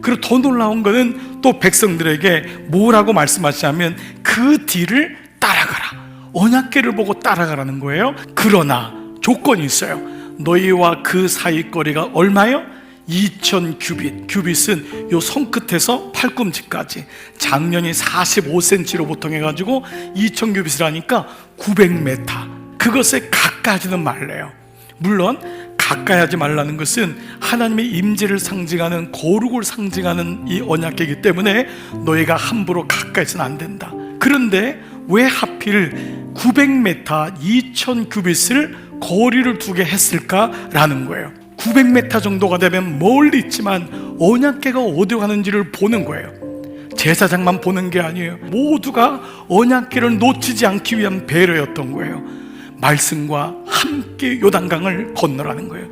그리고 더 놀라운 거는 또 백성들에게 뭐라고 말씀하시냐면 그 뒤를 따라가라. 언약계를 보고 따라가라는 거예요. 그러나 조건이 있어요. 너희와 그 사이 거리가 얼마요? 2000 규빗. 규빗은 요 손끝에서 팔꿈치까지 작년이 45cm로 보통 해가지고 2000 규빗을 하니까 900m. 그것에 가까이지는 말래요. 물론 가까이 하지 말라는 것은 하나님의 임재를 상징하는 거룩을 상징하는 이 언약계이기 때문에 너희가 함부로 가까이서는 안 된다. 그런데 왜 하필 900m 2000 규빗을 거리를 두게 했을까라는 거예요. 900m 정도가 되면 멀리 있지만 언약계가 어디로 가는지를 보는 거예요. 제사장만 보는 게 아니에요. 모두가 언약계를 놓치지 않기 위한 배려였던 거예요. 말씀과 함께 요단강을 건너라는 거예요.